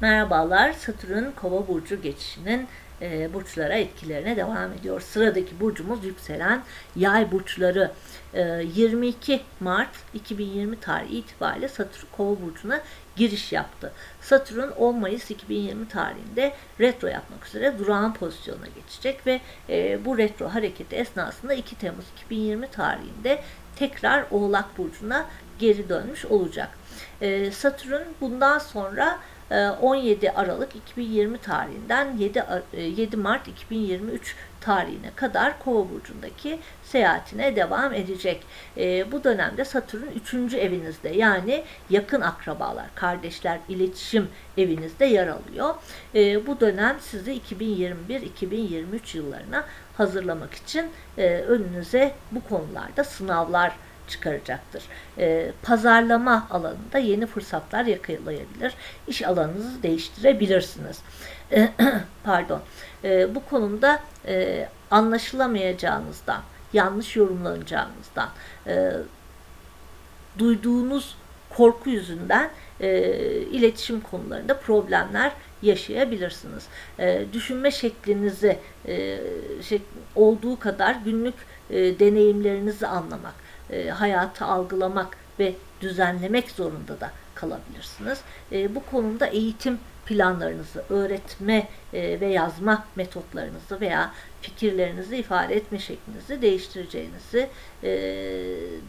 Merhabalar, Satürn Kova burcu geçişinin e, burçlara etkilerine devam ediyor. Sıradaki burcumuz yükselen Yay burçları. E, 22 Mart 2020 tarihi itibariyle Satürn Kova burcuna giriş yaptı. Satürn 10 Mayıs 2020 tarihinde retro yapmak üzere durağan pozisyona geçecek ve e, bu retro hareketi esnasında 2 Temmuz 2020 tarihinde tekrar Oğlak burcuna geri dönmüş olacak. E, Satürn bundan sonra 17 Aralık 2020 tarihinden 7, Ar- e, 7 Mart 2023 tarihine kadar Kova burcundaki seyahatine devam edecek. E, bu dönemde Satürn 3. evinizde yani yakın akrabalar, kardeşler, iletişim evinizde yer alıyor. E, bu dönem sizi 2021-2023 yıllarına hazırlamak için e, önünüze bu konularda sınavlar çıkaracaktır. E, pazarlama alanında yeni fırsatlar yakalayabilir. İş alanınızı değiştirebilirsiniz. E, pardon. E, bu konumda e, anlaşılamayacağınızdan, yanlış yorumlanacağınızdan, e, duyduğunuz korku yüzünden e, iletişim konularında problemler yaşayabilirsiniz. E, düşünme şeklinizi e, şek- olduğu kadar günlük e, deneyimlerinizi anlamak, e, hayatı algılamak ve düzenlemek zorunda da kalabilirsiniz. E, bu konuda eğitim planlarınızı, öğretme e, ve yazma metotlarınızı veya fikirlerinizi ifade etme şeklinizi değiştireceğinizi e,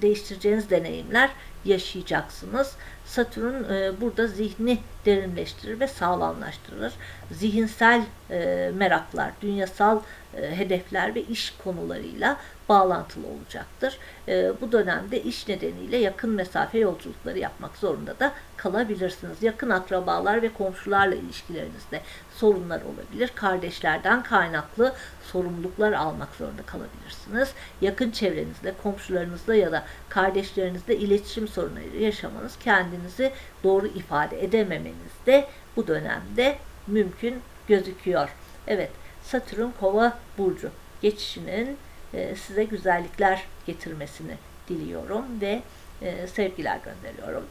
değiştireceğiniz deneyimler yaşayacaksınız. Satürn e, burada zihni derinleştirir ve sağlamlaştırır. Zihinsel e, meraklar, dünyasal e, hedefler ve iş konularıyla bağlantılı olacaktır. E, bu dönemde iş nedeniyle yakın mesafe yolculukları yapmak zorunda da kalabilirsiniz. Yakın akrabalar ve komşularla ilişkilerinizde sorunlar olabilir. Kardeşlerden kaynaklı sorumluluklar almak zorunda kalabilirsiniz. Yakın çevrenizde, komşularınızla ya da kardeşlerinizle iletişim sorunları yaşamanız, kendinizi doğru ifade edememeniz de bu dönemde mümkün gözüküyor. Evet, Satürn Kova burcu geçişinin e, size güzellikler getirmesini diliyorum ve e, sevgiler gönderiyorum.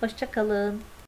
Hoşçakalın.